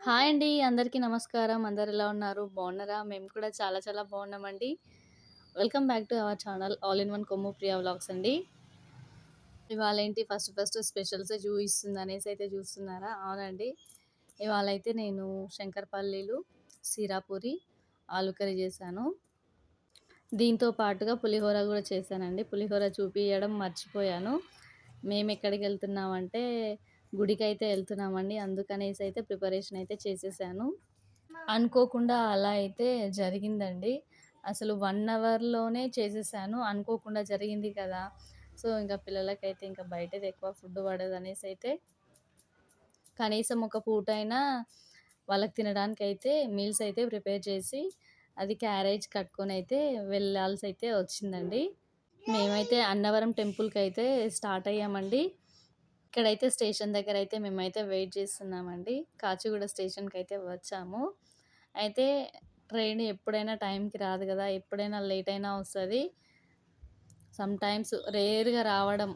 Hi అండి. అందరికీ నమస్కారం. అందరు ఎలా ఉన్నారు? బాగున్నారా? మేము కూడా చాలా చాలా బాగున్నామండి. Welcome back to our channel all in one Kommu Priya vlogs అండి. ఇవాళ ఏంటి ఫస్ట్ ఫస్ట్ స్పెషల్సే చూపిస్తుంది అనేసి అయితే చూస్తున్నారా? అవునండి. ఇవాళ అయితే నేను శంకరపల్లీలు, సిరాపూరి, ఆలు కర్రీ చేశాను. దీంతో పాటుగా పులిహోర కూడా చేశానండి. పులిహోర చూపించడం మర్చిపోయాను. మేము ఎక్కడికి వెళ్తున్నామంటే గుడికైతే వెళ్తున్నామండి. అందుకనేసి అయితే ప్రిపరేషన్ అయితే చేసేసాను. అనుకోకుండా అలా అయితే జరిగిందండి. అసలు 1 అవర్‌లోనే చేసేసాను. అనుకోకుండా జరిగింది కదా! సో, ఇంకా పిల్లలకైతే ఇంకా బయటది ఎక్కువ ఫుడ్ పడదనేసి అయితే కనీసం ఒక పూటైనా వాళ్ళకి తినడానికైతే మీల్స్ అయితే ప్రిపేర్ చేసి అది క్యారేజ్ కట్టుకొనైతే వెళ్ళాల్సయితే వచ్చిందండి. మేమైతే అన్నవరం టెంపుల్‌కైతే స్టార్ట్ అయ్యామండి. ఇక్కడైతే స్టేషన్ దగ్గర అయితే మేమైతే వెయిట్ చేస్తున్నామండి. కాచిగూడ స్టేషన్కి అయితే వచ్చాము. అయితే ట్రైన్ ఎప్పుడైనా టైంకి రాదు కదా! ఎప్పుడైనా లేట్ అయినా వస్తుంది సమ్‌టైమ్స్ రేర్‌గా రావడం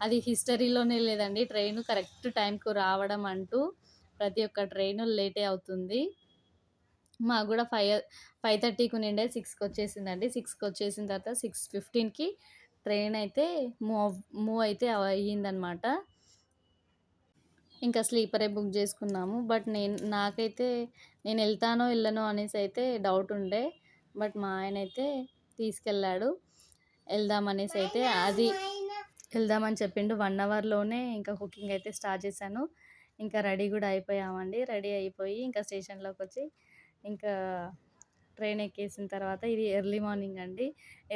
అది హిస్టరీలోనే లేదండి. ట్రైను కరెక్ట్ టైంకు రావడం అంటూ ప్రతి ఒక్క ట్రైను లేటే అవుతుంది. మాకు కూడా ఫైవ్ 5:30కి ఉండిండే 6కి వచ్చేసిందండి. సిక్స్కి వచ్చేసిన తర్వాత 6:15కి ట్రైన్ అయితే మూవ్ మూవ్ అయితే అయ్యిందనమాట. ఇంకా స్లీపరే బుక్ చేసుకున్నాము. బట్ నేను నాకైతే నేను వెళ్తానో వెళ్ళనో అనేసి అయితే డౌట్ ఉండే. బట్ మా ఆయన అయితే తీసుకెళ్ళాడు. వెళ్దాం అనేసి అయితే అది వెళ్దామని చెప్పిండు. వన్ అవర్‌లోనే ఇంకా కుకింగ్ అయితే స్టార్ట్ చేశాను. ఇంకా రెడీ కూడా అయిపోయామండి. రెడీ అయిపోయి ఇంకా స్టేషన్లోకి వచ్చి ఇంకా ట్రైన్ ఎక్కేసిన తర్వాత ఇది ఎర్లీ మార్నింగ్ అండి.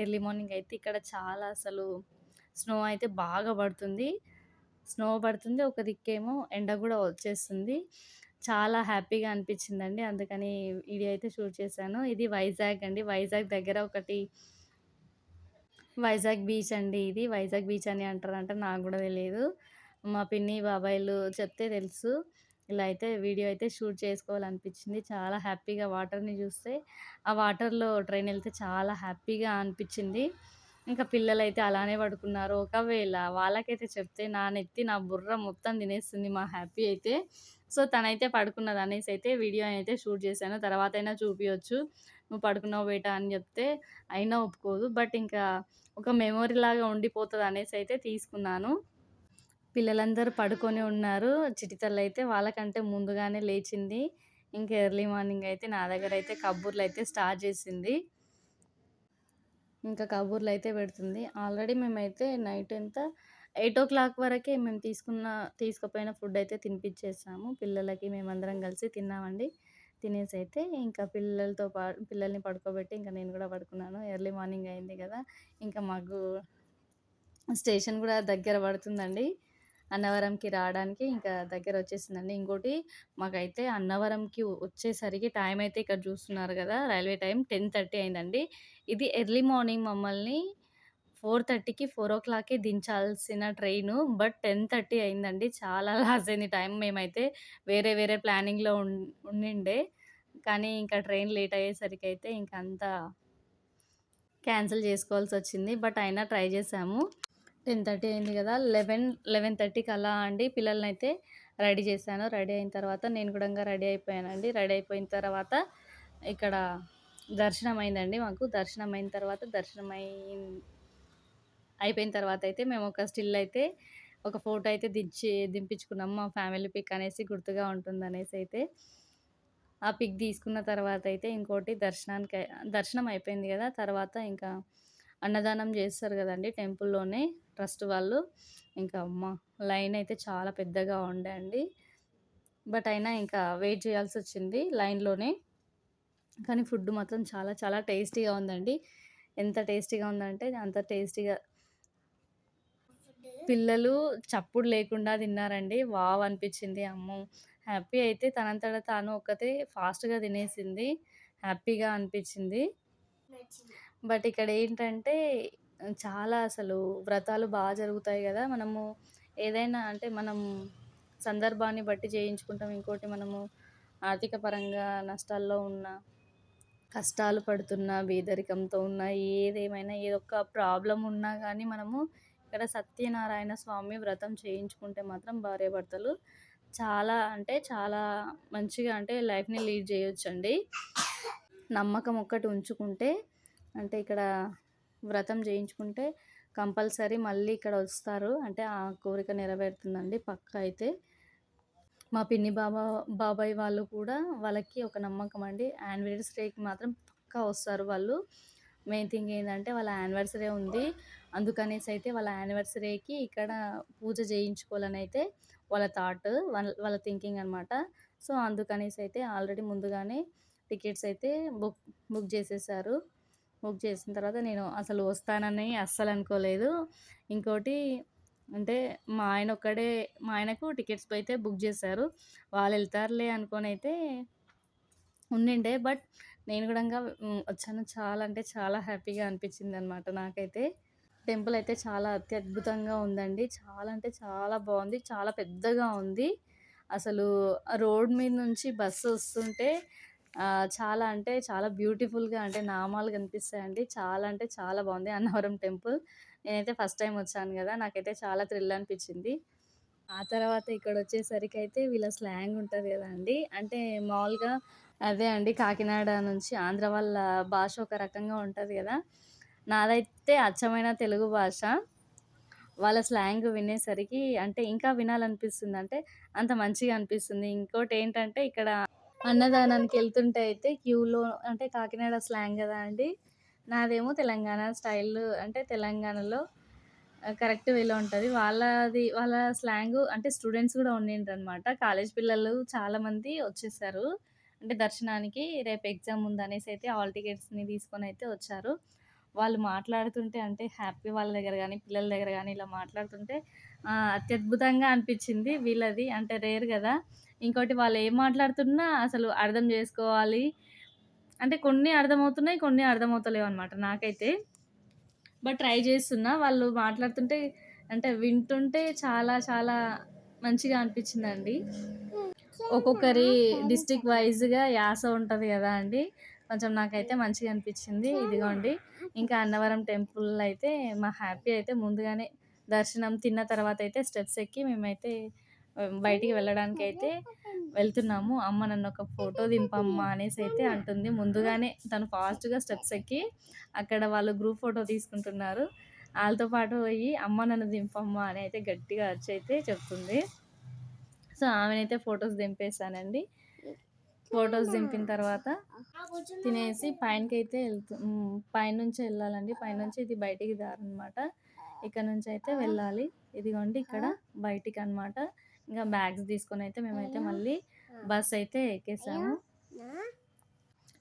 ఎర్లీ మార్నింగ్ అయితే ఇక్కడ చాలా అసలు స్నో అయితే బాగా పడుతుంది. స్నో పడుతుంది. ఒక దిక్కేమో ఎండ కూడా వచ్చేస్తుంది. చాలా హ్యాపీగా అనిపించిందండి. అందుకని వీడియో అయితే షూట్ చేశాను. ఇది వైజాగ్ అండి. వైజాగ్ దగ్గర ఒకటి వైజాగ్ బీచ్ అండి ఇది. వైజాగ్ బీచ్ అని అంటారంట. నాకు కూడా తెలియదు మా పిన్ని, బాబాయిలు చెప్తే తెలుసు. ఇలా అయితే వీడియో అయితే షూట్ చేసుకోవాలనిపించింది. చాలా హ్యాపీగా వాటర్‌ని చూస్తే ఆ వాటర్‌లో ట్రైన్ వెళ్తే చాలా హ్యాపీగా అనిపించింది. ఇంకా పిల్లలైతే అలానే పడుకున్నారు. ఒకవేళ వాళ్ళకైతే చెప్తే నా నెత్తి, నా బుర్ర మొత్తం తినేస్తుంది మా హ్యాపీ అయితే. సో, తనైతే పడుకున్నది అనేసి అయితే వీడియో అయితే షూట్ చేశాను. తర్వాత అయినా చూపించవచ్చు నువ్వు పడుకున్నావు బేట అని చెప్తే అయినా ఒప్పుకోదు. బట్ ఇంకా ఒక మెమొరీ లాగా ఉండిపోతుంది అనేసి అయితే తీసుకున్నాను. పిల్లలందరూ పడుకొని ఉన్నారు. చిటితల్లు అయితే వాళ్ళకంటే ముందుగానే లేచింది. ఇంకా ఎర్లీ మార్నింగ్ అయితే నా దగ్గర అయితే కబుర్లు అయితే స్టార్ట్ చేసింది. ఇంకా కబూర్లు అయితే పెడుతుంది. ఆల్రెడీ మేమైతే నైట్ ఎంత 8:00 వరకే మేము తీసుకున్న తీసుకుపోయిన ఫుడ్ అయితే తినిపించేసాము. పిల్లలకి మేమందరం కలిసి తిన్నామండి. తినేసి అయితే ఇంకా పిల్లలతో పా పిల్లల్ని పడుకోబెట్టి ఇంకా నేను కూడా పడుకున్నాను. ఎర్లీ మార్నింగ్ అయింది కదా! ఇంకా మాకు స్టేషన్ కూడా దగ్గర పడుతుందండి. అన్నవరంకి రావడానికి ఇంకా దగ్గర వచ్చేసిందండి. ఇంకోటి మాకైతే అన్నవరంకి వచ్చేసరికి టైం అయితే ఇక్కడ చూస్తున్నారు కదా! రైల్వే టైం 10:30 అయిందండి. ఇది ఎర్లీ మార్నింగ్ మమ్మల్ని 4:30కి 4:00కే దించాల్సిన ట్రైను. బట్ 10:30 అయిందండి. చాలా లాస్ అయింది టైం. మేమైతే వేరే వేరే ప్లానింగ్‌లో ఉం ఉండిండే. కానీ ఇంకా ట్రైన్ లేట్ అయ్యేసరికి అయితే ఇంక క్యాన్సిల్ క్యాన్సిల్ చేసుకోవాల్సొచ్చింది. బట్ అయినా ట్రై టెన్ థర్టీ అయింది కదా! 11, 11:30కి అలా అండి పిల్లలనైతే రెడీ చేశాను. రెడీ అయిన తర్వాత నేను కూడా రెడీ అయిపోయానండి. రెడీ అయిపోయిన తర్వాత ఇక్కడ దర్శనం అయిందండి మాకు. దర్శనం అయిన తర్వాత దర్శనం అయిన్ అయిపోయిన తర్వాత అయితే మేము ఒక స్టిల్ అయితే ఒక ఫోటో అయితే దించి దింపించుకున్నాము. మా ఫ్యామిలీ పిక్ అనేసి గుర్తుగా ఉంటుంది అనేసి అయితే. ఆ పిక్ తీసుకున్న తర్వాత అయితే ఇంకోటి దర్శనానికి దర్శనం అయిపోయింది కదా! తర్వాత ఇంకా అన్నదానం చేస్తారు కదండి టెంపుల్‌లోనే ట్రస్ట్ వాళ్ళు. ఇంకా అమ్మ లైన్ అయితే చాలా పెద్దగా ఉండే అండి. బట్ అయినా ఇంకా వెయిట్ చేయాల్సి వచ్చింది లైన్‌లోనే. కానీ ఫుడ్ మాత్రం చాలా చాలా టేస్టీగా ఉందండి. ఎంత టేస్టీగా ఉందంటే అంత టేస్టీగా పిల్లలు చప్పుడు లేకుండా తిన్నారండి. వావ్! అనిపించింది. అమ్మ హ్యాపీ అయితే తనంతట తాను ఒక్కతే ఫాస్ట్‌గా తినేసింది. హ్యాపీగా అనిపించింది. బట్ ఇక్కడ ఏంటంటే చాలా అసలు వ్రతాలు బాగా జరుగుతాయి కదా! మనము ఏదైనా అంటే మనం సందర్భాన్ని బట్టి చేయించుకుంటాం. ఇంకోటి మనము ఆర్థిక పరంగా నష్టాల్లో ఉన్న, కష్టాలు పడుతున్న, బీదరికంతో ఉన్న ఏదేమైనా ఏదో ఒక ప్రాబ్లం ఉన్నా కానీ మనము ఇక్కడ సత్యనారాయణ స్వామి వ్రతం చేయించుకుంటే మాత్రం భార్యాభర్తలు చాలా అంటే చాలా మంచిగా అంటే లైఫ్‌ని లీడ్ చేయొచ్చండి. నమ్మకం ఒక్కటి ఉంచుకుంటే అంటే ఇక్కడ వ్రతం చేయించుకుంటే కంపల్సరీ మళ్ళీ ఇక్కడ వస్తారు. అంటే ఆ కోరిక నెరవేరుతుందండి పక్కా అయితే. మా పిన్ని బాబా బాబాయ్ వాళ్ళు కూడా వాళ్ళకి ఒక నమ్మకం అండి. యానివర్సరీకి మాత్రం పక్కా వస్తారు వాళ్ళు. మెయిన్ థింగ్ ఏంటంటే వాళ్ళ యానివర్సరీ ఉంది. అందుకనేసి అయితే వాళ్ళ యానివర్సరీకి ఇక్కడ పూజ చేయించుకోవాలని అయితే వాళ్ళ థాట్. వాళ్ళ వాళ్ళ థింకింగ్ అనమాట. సో, అందుకనేసి అయితే ఆల్రెడీ ముందుగానే టికెట్స్ అయితే బుక్ బుక్ చేసేసారు. బుక్ చేసిన తర్వాత నేను అసలు వస్తానని అస్సలు అనుకోలేదు. ఇంకోటి అంటే మా ఆయన ఒక్కడే మా ఆయనకు టికెట్స్ అయితే బుక్ చేశారు. వాళ్ళు వెళ్తారులే అనుకోనైతే ఉండిండే. బట్ నేను కూడా వచ్చాను. చాలా అంటే చాలా హ్యాపీగా అనిపించిందనమాట నాకైతే. టెంపుల్ అయితే చాలా అత్యద్భుతంగా ఉందండి. చాలా అంటే చాలా బాగుంది చాలా పెద్దగా ఉంది. అసలు రోడ్ మీద నుంచి బస్సు వస్తుంటే చాలా అంటే చాలా బ్యూటిఫుల్‌గా అంటే నామాలు కనిపిస్తాయండి. చాలా అంటే చాలా బాగుంది అన్నవరం టెంపుల్. నేనైతే ఫస్ట్ టైం వచ్చాను కదా నాకైతే చాలా థ్రిల్ అనిపించింది. ఆ తర్వాత ఇక్కడ వచ్చేసరికి అయితే వీళ్ళ స్లాంగ్ ఉంటుంది కదా అండి అంటే మామూలుగా అదే అండి కాకినాడ నుంచి ఆంధ్ర వాళ్ళ భాష ఒక రకంగా ఉంటుంది కదా నాదైతే అచ్చమైన తెలుగు భాష. వాళ్ళ స్లాంగ్ వినేసరికి అంటే ఇంకా వినాలనిపిస్తుంది. అంటే అంత మంచిగా అనిపిస్తుంది. ఇంకోటి ఏంటంటే ఇక్కడ అన్నదానానికి వెళ్తుంటే అయితే క్యూలో అంటే కాకినాడ స్లాంగ్ కదా అండి! నాదేమో తెలంగాణ స్టైల్ అంటే తెలంగాణలో కరెక్ట్ వేలో ఉంటుంది వాళ్ళది వాళ్ళ స్లాంగు అంటే స్టూడెంట్స్ గూడా ఉండిండ్రనమాట. కాలేజ్ పిల్లలు చాలామంది వచ్చేసారు. అంటే దర్శనానికి రేపు ఎగ్జామ్ ఉందనేసి అయితే హాల్ టికెట్స్‌ని తీసుకొని అయితే వచ్చారు. వాళ్ళు మాట్లాడుతుంటే అంటే హ్యాపీ వాళ్ళ దగ్గర కానీ పిల్లల దగ్గర కానీ ఇలా మాట్లాడుతుంటే అత్యద్భుతంగా అనిపించింది. వీళ్ళది అంటే రేర్ కదా ఇంకోటి వాళ్ళు ఏం మాట్లాడుతున్నా అసలు అర్థం చేసుకోవాలి అంటే కొన్ని అర్థమవుతున్నాయి. కొన్ని అర్థమవుతలేవనమాట నాకైతే. బట్ ట్రై చేస్తున్నా. వాళ్ళు మాట్లాడుతుంటే అంటే వింటుంటే చాలా చాలా మంచిగా అనిపించిందండి. ఒక్కొక్కరి డిస్టిక్ వైజ్గా యాస ఉంటుంది కదా అండి! కొంచెం నాకైతే మంచిగా అనిపించింది. ఇదిగోండి ఇంకా అన్నవరం టెంపుల్ అయితే మా హ్యాపీ అయితే ముందుగానే దర్శనం తిన్న తర్వాత అయితే స్టెప్స్ ఎక్కి మేమైతే బయటికి వెళ్ళడానికి అయితే వెళ్తున్నాము. అమ్మ నన్ను ఒక ఫోటో దింపమ్మా అనేసి అయితే అంటుంది. ముందుగానే తను ఫాస్ట్‌గా స్టెప్స్ ఎక్కి అక్కడ వాళ్ళు గ్రూప్ ఫోటో తీసుకుంటున్నారు. వాళ్ళతో పాటు పోయి అమ్మ నన్ను దింపమ్మా అని అయితే గట్టిగా అరిచి అయితే చెప్తుంది. సో, ఆమెనైతే ఫోటోస్ దింపేసానండి. ఫోటోస్ దింపిన తర్వాత తినేసి పైనకైతే ఎళ్తు హ్మ్. పైనుంచి ఎళ్ళాలండి. పైనుంచి ఇది బయటికి దారనమాట. ఇక్కడ నుంచయితే వెళ్ళాలి. ఇదిగోండి ఇక్కడ బయటికి అనమాట ఇంక బ్యాగ్స్ తీసుకొనైతే మేమైతే మళ్ళీ బస్ అయితే ఎక్కేసాము.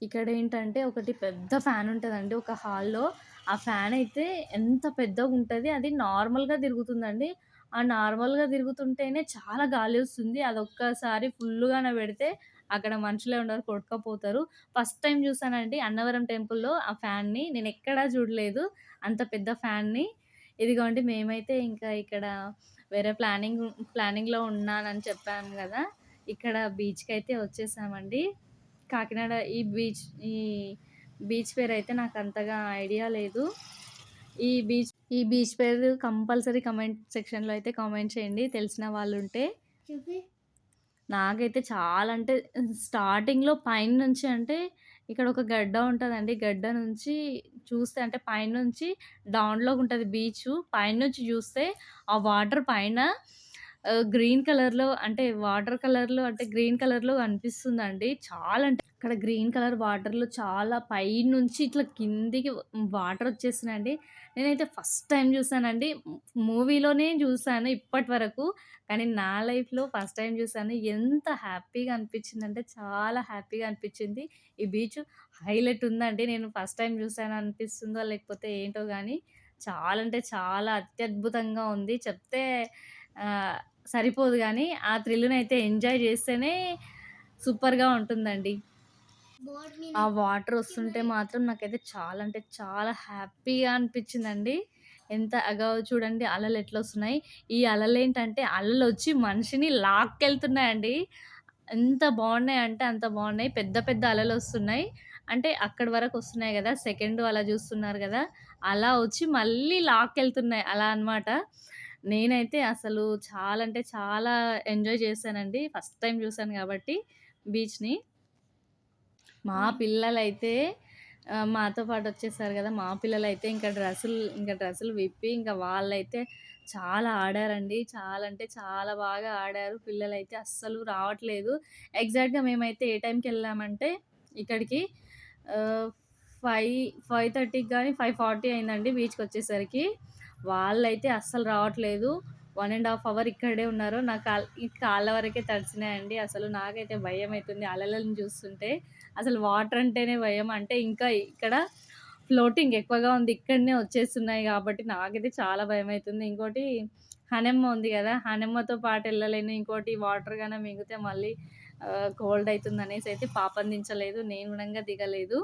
ఇక్కడేంటంటే ఒకటి పెద్ద ఫ్యాన్ ఉంటదండి ఒక హాల్‌లో. ఆ ఫ్యాన్ అయితే ఎంత పెద్దగుంటది. అది నార్మల్‌గా తిరుగుతుందండి. ఆ నార్మల్‌గా తిరుగుతుంటేనే చాలా గాలొస్తుంది. అదొక్కసారి ఫుల్లుగాన పెడితే అక్కడ మనుషులే ఉండరు కొట్టుకపోతారు. ఫస్ట్ టైమ్ చూసానండి అన్నవరం టెంపుల్‌లో ఆ ఫ్యాన్‌ని. నేనెక్కడా చూడలేదు అంత పెద్ద ఫ్యాన్‌ని. ఇదిగోండి మేమైతే ఇంకా ఇక్కడ వేరే ప్లానింగ్ ప్లానింగ్‌లో ఉన్నానని చెప్పాను గదా! ఇక్కడ బీచ్‌కైతే వచ్చేసామండి. కాకినాడ ఈ బీచ్ ఈ బీచ్ పేరైతే నాకంతగా ఐడియా లేదు. ఈ బీచ్ ఈ బీచ్ పేరు కంపల్సరీ కామెంట్ సెక్షన్‌లో అయితే కామెంట్ చేయండి తెలిసిన వాళ్ళుంటే. నాకైతే చాలా అంటే స్టార్టింగ్‌లో పైన నుంచి అంటే ఇక్కడ ఒక గడ్డ ఉంటదండి. గడ్డ నుంచి చూస్తే అంటే పైనుంచి డౌన్లో ఉంటుంది బీచ్ పైనుంచి చూస్తే ఆ వాటర్ పైన ఆహ్, గ్రీన్ కలర్‌లో అంటే వాటర్ కలర్‌లో అంటే గ్రీన్ కలర్‌లో కనిపిస్తుందండి. చాలా అంటే అక్కడ గ్రీన్ కలర్ వాటర్‌లో చాలా పైనుంచి ఇట్లా కిందికి వాటర్ వచ్చేస్తున్నాయండి. నేనైతే ఫస్ట్ టైమ్ చూసానండి. మూవీలోనే చూసాను ఇప్పటి వరకు. కానీ నా లైఫ్‌లో ఫస్ట్ టైమ్ చూసాను. ఎంత హ్యాపీగా అనిపించిందంటే చాలా హ్యాపీగా అనిపించింది. ఈ బీచ్ హైలైట్ ఉందండి. నేను ఫస్ట్ టైమ్ చూసాను అనిపిస్తుందో లేకపోతే ఏంటో గానీ చాలా అంటే చాలా అత్యద్భుతంగా ఉంది. చెప్తే ఆహ్, సరిపోదు గానీ ఆ థ్రిల్‌నైతే ఎంజాయ్ చేస్తేనే సూపర్‌గా ఉంటుందండి. ఆ వాటర్ వస్తుంటే మాత్రం నాకైతే చాలా అంటే చాలా హ్యాపీగా అనిపించిందండి. ఎంత అగో చూడండి అలలు ఎట్లొస్తున్నాయి. ఈ అలలేంటంటే అలలొచ్చి మనిషిని లాక్కెళ్తున్నాయండి. ఎంత బాగున్నాయంటే అంత బాగున్నాయి. పెద్ద పెద్ద అలలొస్తున్నాయి. అంటే అక్కడి వరకు వస్తున్నాయి గదా! సెకండ్ అలా చూస్తున్నారు గదా! అలా వచ్చి మళ్ళీ లాక్కెళ్తున్నాయి అలా అనమాట. నేనైతే అసలు చాలా అంటే చాలా ఎంజాయ్ చేశానండి. ఫస్ట్ టైమ్ చూసాను గాబట్టి బీచ్‌ని. మా. పిల్లలైతే మాతో పాటొచ్చేసారు గదా! మా పిల్లలైతే ఇంకా డ్రెస్సులు ఇంకా డ్రెస్సులు విప్పి ఇంకా వాళ్ళైతే చాలా ఆడారండి. చాలా అంటే చాలా బాగా ఆడారు. పిల్లలైతే అస్సలు రావట్లేదు. ఎగ్జాక్ట్‌గా మేమైతే ఏ టైంకెళ్ళామంటే ఇక్కడికి ఆహ్, 5, 5:30కి గాని 5:40 అయిందండి బీచ్‌కొచ్చేసరికి. వాళ్ళైతే అస్సలు రావట్లేదు. వన్ అండ్ హాఫ్ అవర్ ఇక్కడే ఉన్నారు. నా కాల్ ఈ కాళ్ళ వరకే తడిచినాయండి అసలు నాకైతే భయం అవుతుంది అలలను చూస్తుంటే. అసలు వాటర్ అంటేనే భయం. అంటే ఇంకా ఇక్కడ ఫ్లోటింగ్ ఎక్కువగా ఉంది. ఇక్కడనే వచ్చేస్తున్నాయి కాబట్టి నాకైతే చాలా భయమైతుంది. ఇంకోటి హనెమ్మ ఉంది కదా హనెమ్మతో పాటు వెళ్ళలేను ఇంకోటి వాటర్ కానీ మింగితే మళ్ళీ కోల్డ్ అవుతుంది అనేసి అయితే పాపందించలేదు. నేను కూడా దిగలేదు.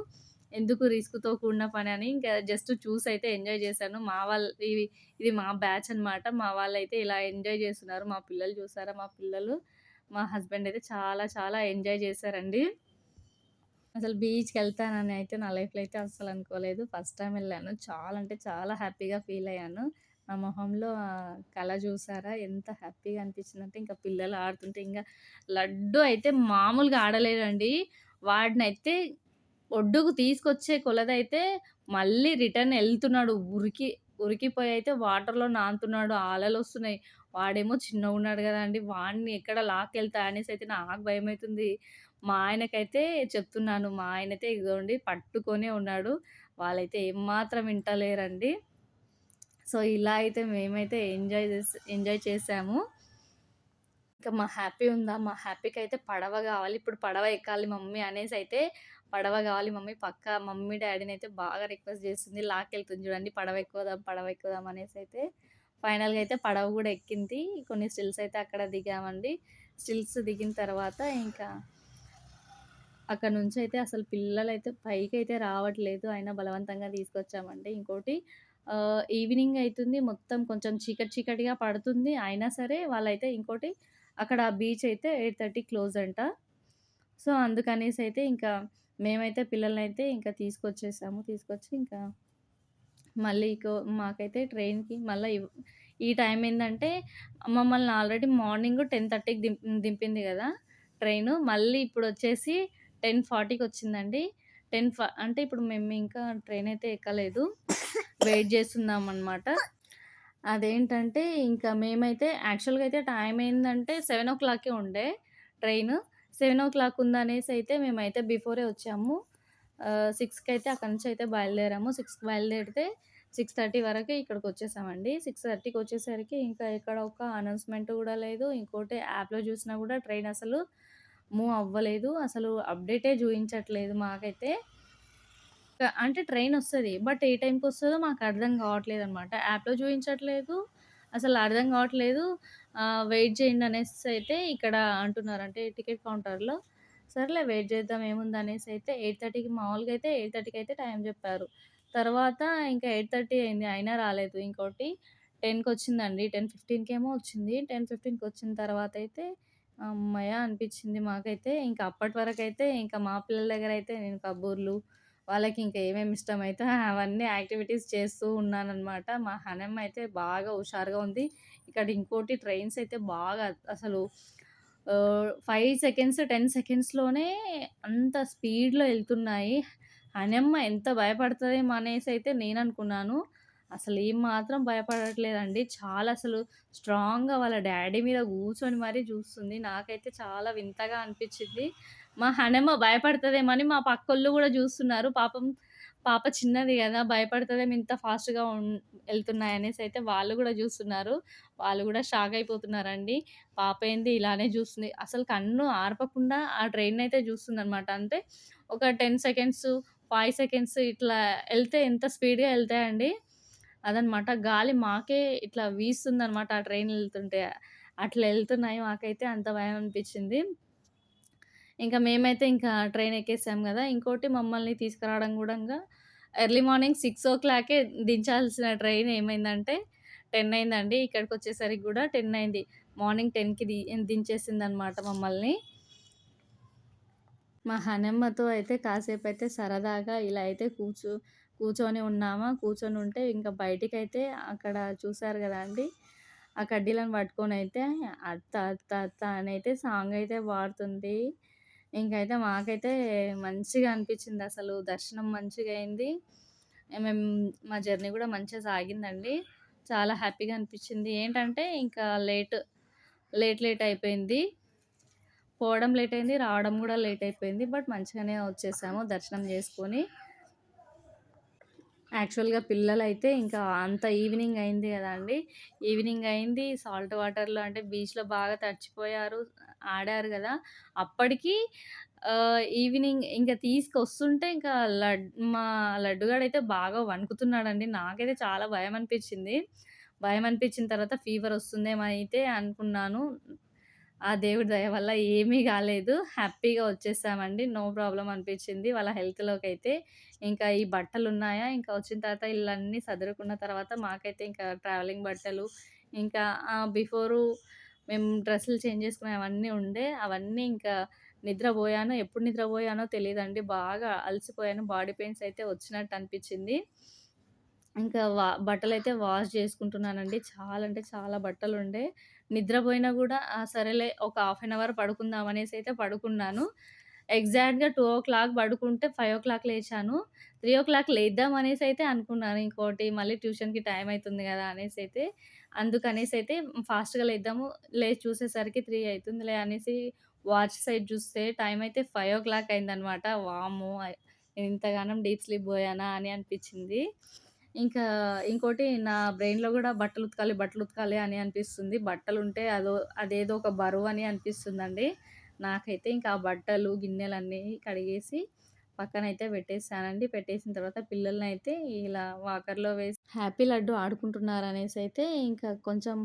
ఎందుకు రిస్క్‌తో కూడిన పని అని ఇంకా జస్ట్ చూసి అయితే ఎంజాయ్ చేశాను. మా వాళ్ళు ఇవి ఇది మా బ్యాచ్ అనమాట. మా వాళ్ళైతే ఇలా ఎంజాయ్ చేస్తున్నారు. మా పిల్లలు చూసారా? మా పిల్లలు, మా హస్బెండ్ అయితే చాలా చాలా ఎంజాయ్ చేశారండి. అసలు బీచ్కి వెళ్తానని అయితే నా లైఫ్‌లో అయితే అస్సలు అనుకోలేదు. ఫస్ట్ టైం వెళ్ళాను చాలా అంటే చాలా హ్యాపీగా ఫీల్ అయ్యాను. నా మొహంలో కళ చూసారా? ఎంత హ్యాపీగా అనిపించిందంటే ఇంకా పిల్లలు ఆడుతుంటే ఇంకా లడ్డు అయితే మామూలుగా ఆడలేడండి. వాడినైతే ఒడ్డుకు తీసుకొచ్చే కొలదైతే మళ్ళీ రిటర్న్ వెళ్తున్నాడు ఉరికి ఉరికిపోయి అయితే వాటర్‌లో నానుతున్నాడు. అలలొస్తున్నాయి. వాడేమో చిన్నగున్నాడు గదండీ! వాడిని ఎక్కడ లాక్కెళ్తా అనేసి అయితే నాకు భయమైతుంది. మా ఆయనకైతే చెప్తున్నాను. మా ఆయనైతే ఇదిగోండి పట్టుకొనే ఉన్నాడు. వాళ్ళైతే ఏమాత్రం వింటలేరండి. సో, ఇలా అయితే మేమైతే ఎంజాయ్ చేసి ఎంజాయ్ చేసాము ఇంకా మా హ్యాపీ ఉందా? మా హ్యాపీకి అయితే పడవ కావాలి ఇప్పుడు పడవ ఎక్కాలి మమ్మీ అనేసి అయితే పడవ కావాలి మమ్మీ పక్క మమ్మీ, డాడీని అయితే బాగా రిక్వెస్ట్ చేస్తుంది. లాక్కెళ్తుంది చూడండి. పడవ ఎక్కుదాం, పడవ ఎక్కుదాం అయితే ఫైనల్‌గా అయితే పడవ కూడా ఎక్కింది. కొన్ని స్టిల్స్ అయితే అక్కడ దిగామండి. స్టిల్స్ దిగిన తర్వాత ఇంకా అక్కడ నుంచి అయితే అసలు పిల్లలైతే అయితే రావట్లేదు. అయినా బలవంతంగా తీసుకొచ్చామండి. ఇంకోటి ఈవినింగ్ అవుతుంది మొత్తం కొంచెం చీకటి చీకటిగా పడుతుంది. అయినా సరే వాళ్ళైతే ఇంకోటి అక్కడ బీచ్ అయితే 8:30 క్లోజ్ అంట. సో, అందుకనేసి అయితే ఇంకా మేమైతే పిల్లలనైతే ఇంకా తీసుకొచ్చేసాము. తీసుకొచ్చి ఇంకా మళ్ళీ మాకైతే ట్రైన్‌కి మళ్ళా ఈ టైం ఏందంటే మమ్మల్ని ఆల్రెడీ మార్నింగ్ 10:30కి దిం దింపింది గదా! ట్రైను. మళ్ళీ ఇప్పుడొచ్చేసి 10:40కి వచ్చిందండి. 10 ఫ అంటే ఇప్పుడు మేము ఇంకా ట్రైన్ అయితే ఎక్కలేదు. వెయిట్ చేస్తున్నామనమాట. అదేంటంటే ఇంకా మేమైతే యాక్చువల్‌గా అయితే టైం ఏందంటే 7:00కే ఉండే ట్రైను. 7:00 ఉందనేసి అయితే మేమైతే బిఫోరే వచ్చాము. ఆహ్, 6కి అయితే అక్కడి నుంచి అయితే బయలుదేరాము. సిక్స్కి బయలుదేరితే 6:30 వరకి ఇక్కడికొచ్చేసామండి. 6:30కి వచ్చేసరికి ఇంకా ఎక్కడ ఒక అనౌన్స్‌మెంట్ కూడా లేదు. ఇంకోటి యాప్‌లో చూసినా కూడా ట్రైన్ అసలు మూవ్ అవ్వలేదు. అసలు అప్డేటే చూయించట్లేదు మాకైతే. అంటే అంటే ట్రైనొస్తది. బట్ ఏ టైంకి వస్తుందో మాకు అర్థం కావట్లేదనమాట. యాప్‌లో చూయించట్లేదు. అసలు అర్థం కావట్లేదు. ఆహ్, వెయిట్ చేయండి అనేసైతే ఇక్కడ అంటున్నారు. అంటే టికెట్ కౌంటర్‌లో. సర్లే వెయిట్ చేద్దాం ఏముందనేసి అయితే 8:30కి మామూలుగా అయితే 8:30కి అయితే టైం చెప్పారు. తర్వాత ఇంకా 8:30 అయింది. అయినా రాలేదు. ఇంకోటి 10కొచ్చిందండి. 10:15కేమో వచ్చింది. 10:15కి వచ్చిన తర్వాత అయితే హమ్మయ్య! అనిపించింది మాకైతే. ఇంకా అప్పటి వరకైతే ఇంకా మా పిల్లల దగ్గర అయితే నేను కబుర్లు, వాళ్ళకి ఇంకా ఏమేమి ఇష్టమైతే అవన్నీ యాక్టివిటీస్ చేస్తూ ఉన్నానన్నమాట. మా హనమ్మ అయితే బాగా హుషారుగా ఉంది. ఇక్కడ ఇంకోటి ట్రైన్స్ అయితే బాగా అసలు ఫైవ్ సెకండ్స్, 10 సెకండ్స్‌లోనే అంత స్పీడ్‌లో వెళ్తున్నాయి. హనమ్మ ఎంత భయపడుతుందేమో అనేసి అయితే నేను అనుకున్నాను. అసలు ఏం మాత్రం భయపడట్లేదండి. చాలా అసలు స్ట్రాంగ్‌గా వాళ్ళ డాడీ మీద కూర్చొని మరీ చూస్తుంది. నాకైతే చాలా వింతగా అనిపించింది మా హనమ్మ భయపడుతుందేమని మా పక్కోళ్ళు కూడా చూస్తున్నారు పాపం పాప చిన్నది కదా భయపడతదేమో ఇంత ఫాస్ట్‌గా ఉన్ అయితే వాళ్ళు కూడా చూస్తున్నారు వాళ్ళు కూడా షాక్ అయిపోతున్నారండి. పాప ఏంది ఇలానే చూస్తుంది అసలు కన్ను ఆర్పకుండా ఆ ట్రైన్ అయితే చూస్తుంది అనమాట అంటే ఒక 10 సెకండ్స్, ఫైవ్ సెకండ్స్ ఇట్లా వెళ్తే ఎంత స్పీడ్‌గా వెళ్తాయండి అదనమాట. గాలి మాకే ఇట్లా వీస్తుందనమాట ఆ ట్రైన్ వెళ్తుంటే అట్లా వెళ్తున్నాయి మాకైతే అంత భయం అనిపించింది ఇంకా మేమైతే ఇంకా ట్రైన్ ఎక్కేసాం కదా ఇంకోటి మమ్మల్ని తీసుకురావడం కూడా ఎర్లీ మార్నింగ్ 6:00కే దించాల్సిన ట్రైన్ ఏమైందంటే 10 అయిందండి. ఇక్కడికి వచ్చేసరికి కూడా టెన్ అయింది. మార్నింగ్ 10కి ది దించేసింది అనమాట మమ్మల్ని. మా హనమ్మతో అయితే కాసేపు అయితే సరదాగా ఇలా అయితే కూర్చు కూర్చొని ఉన్నామా, కూర్చొని ఉంటే ఇంకా బయటికి అయితే అక్కడ చూసారు గదండీ! ఆ కడ్డీలను పట్టుకొని అయితే అత్త, అత్త, అత్త అని అయితే సాంగ్ అయితే పాడుతుంది. ఇంకైతే మాకైతే మంచిగా అనిపించింది అసలు. దర్శనం మంచిగా అయింది. మేము మా జర్నీ కూడా మంచిగా సాగిందండి. చాలా హ్యాపీగా అనిపించింది ఏంటంటే ఇంకా లేట్, లేట్ లేట్ అయిపోయింది. పోవడం లేట్ అయింది. రావడం కూడా లేట్ అయిపోయింది. బట్ మంచిగానే వచ్చేసాము దర్శనం చేసుకొని. యాక్చువల్‌గా పిల్లలైతే ఇంకా అంత ఈవినింగ్ అయింది కదండి ఈవినింగ్ అయింది. సాల్ట్ వాటర్‌లో అంటే బీచ్‌లో బాగా తడిచిపోయారు. ఆడారు కదా అప్పటికి ఈవినింగ్ ఇంకా తీసుకొస్తుంటే ఇంకా లడ్ మా లడ్డుగాడైతే బాగా వణుకుతున్నాడండి. నాకైతే చాలా భయం అనిపించింది భయం అనిపించిన తర్వాత ఫీవర్ వస్తుందేమో అయితే అనుకున్నాను. ఆ దేవుడి దయ వల్ల ఏమీ కాలేదు హ్యాపీగా వచ్చేసామండి. నో ప్రాబ్లం అనిపించింది వాళ్ళ హెల్త్‌లోకైతే. ఇంకా ఈ బట్టలు ఉన్నాయా ఇంకా వచ్చిన తర్వాత ఇళ్ళన్నీ సదురుకున్న తర్వాత మాకైతే ఇంకా ట్రావెలింగ్ బట్టలు, ఇంకా బిఫోరు మేము డ్రెస్సులు చేంజ్ చేసుకునే అవన్నీ ఉండే. అవన్నీ ఇంకా నిద్రపోయాను ఎప్పుడు నిద్రపోయానో తెలియదండి బాగా అలసిపోయాను. బాడీ పెయిన్స్ అయితే వచ్చినట్టు అనిపించింది ఇంకా వా బట్టలైతే వాష్ చేసుకుంటున్నానండి. చాలా అంటే చాలా బట్టలుండే. ఉండే నిద్రపోయినా కూడా సరేలే ఒక హాఫ్ అన్ అవర్ పడుకుందాం అనేసి అయితే పడుకున్నాను. ఎగ్జాక్ట్‌గా 2:00 పడుకుంటే 5:00 లేచాను. 3:00 లేద్దాం అయితే అనుకున్నాను. ఇంకోటి మళ్ళీ ట్యూషన్‌కి టైం అవుతుంది కదా అనేసి అయితే అందుకనేసి అయితే ఫాస్ట్‌గా లేద్దాము. లేచి చూసేసరికి త్రీ అవుతుందిలే అనేసి వాచ్ సైడ్ చూస్తే టైం అయితే 5:00 అయిందనమాట. క్లాక్ అయిందనమాట నేను ఇంతగానం డీప్ స్లీప్ పోయానా అని అనిపించింది ఇంకా ఇంకోటి నా బ్రెయిన్‌లో కూడా బట్టలు ఉతకాలి, బట్టలు ఉతకాలి అని అనిపిస్తుంది. బట్టలు ఉంటే అదో అదేదో ఒక బరువు అని అనిపిస్తుందండి. నాకైతే ఇంకా ఆ బట్టలు, గిన్నెలన్నీ కడిగేసి పక్కనైతే పెట్టేసానండి. పెట్టేసిన తర్వాత పిల్లల్ని అయితే ఇలా వాకర్‌లో వేసి హ్యాపీ లడ్డు ఆడుకుంటున్నారు అనేసి అయితే ఇంకా కొంచెం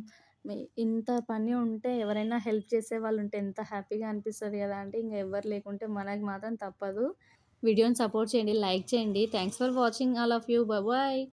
ఇంత పని ఉంటే ఎవరైనా హెల్ప్ చేసే వాళ్ళు ఉంటే ఎంత హ్యాపీగా అనిపిస్తుంది కదా అంటే ఇంకా ఎవ్వరు లేకుంటే మనకి మాత్రం తప్పదు. వీడియోని సపోర్ట్ చేయండి. లైక్ చేయండి. Thanks for watching all of you. Bye.